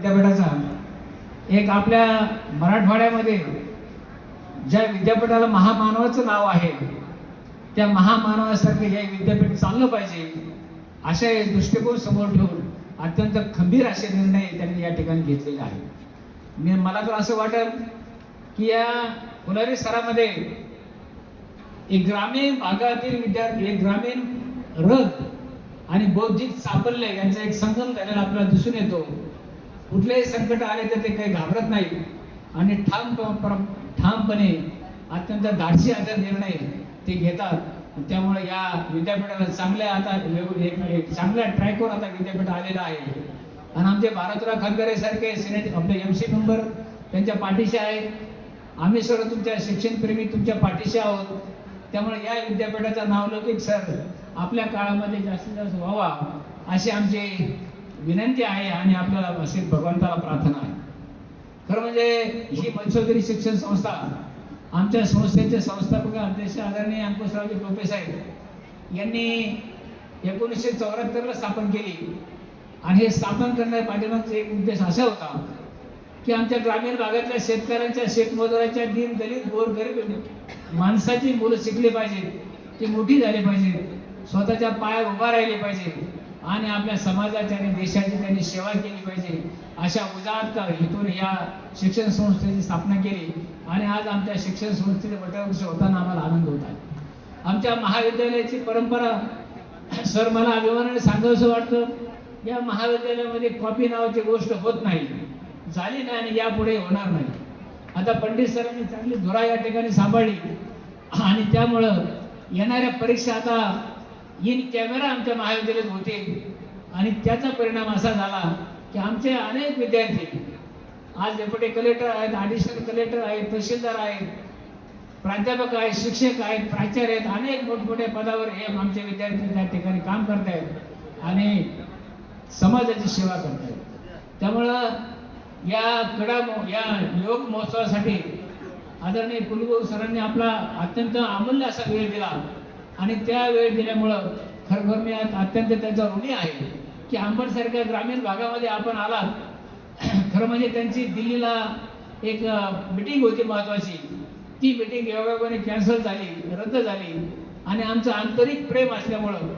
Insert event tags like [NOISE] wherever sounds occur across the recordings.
विद्यापीठाचा. एक आपल्या मराठवाड्यामध्ये ज्या विद्यापीठाला महामानवाचं नाव आहे त्या महामानवासारखे हे विद्यापीठ चाललं पाहिजे अशा दृष्टिकोन समोर ठेवून अत्यंत खंबीर असे निर्णय त्यांनी या ठिकाणी घेतलेले आहे मी मला तर असं वाटेल की या फुलारी सरामध्ये एक ग्रामीण भागातील विद्यार्थी एक ग्रामीण रग आणि बौद्धिक साफल्य यांचा एक संगम झालेला आपल्याला दिसून येतो. कुठलेही संकट आले तर ते काही घाबरत नाही. आणि ठाम ठामपणे अत्यंत धाडसी असा निर्णय ते घेतात. त्यामुळे या विद्यापीठाला चांगल्या आता एक चांगल्या ट्रॅकवर आता विद्यापीठ आलेलं आहे. आणि आमचे भारतराव खंदरे सारखे सिनेट आपले एम सी मेंबर त्यांच्या पाठीशी आहेत आम्ही सर्व तुमच्या शिक्षणप्रेमी तुमच्या पाठीशी आहोत. त्यामुळे या विद्यापीठाचा नावलौकिक सर आपल्या काळामध्ये जास्तीत जास्त व्हावा अशी आमची विनंती आहे आणि आपल्याला असे भगवंताला प्रार्थना आहे. खरं म्हणजे ही मत्स्योदरी शिक्षण संस्था आमच्या संस्थेचे संस्थापक अध्यक्ष आदरणीय अंकुशरावजी टोपे साहेब यांनी एकोणीसशे चौऱ्याहत्तरला स्थापन केली. आणि हे स्थापन करण्या पाठीमागचा एक उद्देश असा होता की आमच्या ग्रामीण भागातल्या शेतकऱ्यांच्या शेतमजुराच्या दिन दलित गोर गरीब माणसाची मुलं शिकली पाहिजेत ती मोठी झाली पाहिजेत स्वतःच्या पाया उभा राहिले पाहिजे आणि आपल्या समाजाची आणि देशाची त्यांनी सेवा केली पाहिजे. अशा उदात्त हेतून या शिक्षण संस्थेची स्थापना केली आणि आज आमच्या शिक्षण संस्थेचे वटवृक्ष होताना आम्हाला आनंद होत आहे. आमच्या महाविद्यालयाची परंपरा सर मला अभिमानाने सांगावंसं वाटतं या महाविद्यालयामध्ये कॉपी नावाची गोष्ट होत नाही झाली नाही आणि यापुढे होणार नाही. आता पंडित सरांनी चांगली धुरा या ठिकाणी सांभाळली आणि त्यामुळं येणाऱ्या परीक्षा आता इन कॅमेरा आमच्या महाविद्यालयात होते. आणि त्याचा परिणाम असा झाला की आमचे अनेक विद्यार्थी आज डेप्युटी कलेक्टर आहेत ॲडिशनल कलेक्टर आहेत तहसीलदार आहेत प्राध्यापक आहेत शिक्षक आहेत प्राचार्य आहेत अनेक मोठमोठ्या पदावर हे आमचे विद्यार्थी त्या ठिकाणी काम करत आहेत आणि समाजाची सेवा करत आहेत त्यामुळं या कडा या योग महोत्सवासाठी आदरणीय कुलगुरू सरांनी आपला अत्यंत अमूल्य असा वेळ दिला. आणि त्या वेळ दिल्यामुळं खरोखर मी अत्यंत त्यांचा ऋणी आहे की अंबडसारख्या ग्रामीण भागामध्ये आपण आलात. [CLEARS THROAT] खरं म्हणजे त्यांची दिल्लीला एक मिटिंग होती महत्त्वाची ती मिटिंग योगायोगाने कॅन्सल झाली रद्द झाली. आणि आमचं आंतरिक प्रेम असल्यामुळं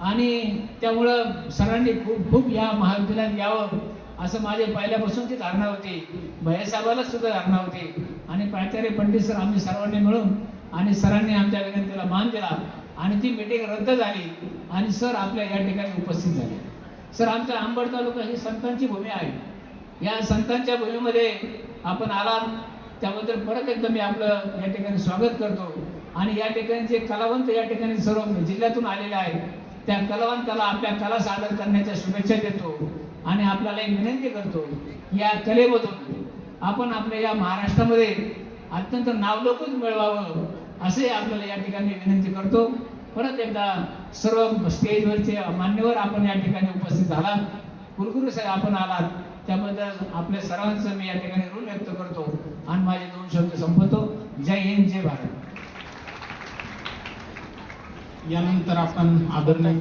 आणि त्यामुळं सरांनी खूप खूप या महाविद्यालयात यावं असं माझे पहिल्यापासूनची धारणा होती. भैयासाहेबाला सुद्धा धारणा होती. आणि प्राचार्य पंडित सर आम्ही सर्वांनी मिळून आणि सरांनी आमच्या विनंतीला मान दिला. आणि ती मीटिंग रद्द झाली आणि सर आपल्या या ठिकाणी उपस्थित झाले. सर आमचा आंबड तालुका ही संतांची भूमी आहे. या संतांच्या भूमीमध्ये आपण आलात. त्याबद्दल परत एकदा मी आपलं या ठिकाणी स्वागत करतो. आणि या ठिकाणी जे कलावंत या ठिकाणी सर्व जिल्ह्यातून आलेले आहेत त्या कलावंताला आपल्या कला सादर करण्याच्या शुभेच्छा देतो आणि आपल्याला एक विनंती करतो या कलेमधून आपण आपल्या या महाराष्ट्रामध्ये अत्यंत नावलौकिक मिळवावं असे आपल्याला या ठिकाणी विनंती करतो. परत एकदा सर्व स्टेजवरचे मान्यवर आपण या ठिकाणी उपस्थित झालात. कुलगुरू साहेब आपण आलात. त्याबद्दल आपल्या सर्वांचं मी या ठिकाणी ऋण व्यक्त करतो आणि माझे दोन शब्द संपवतो. जय हिंद जय भारत. यानंतर आपण आदरणीय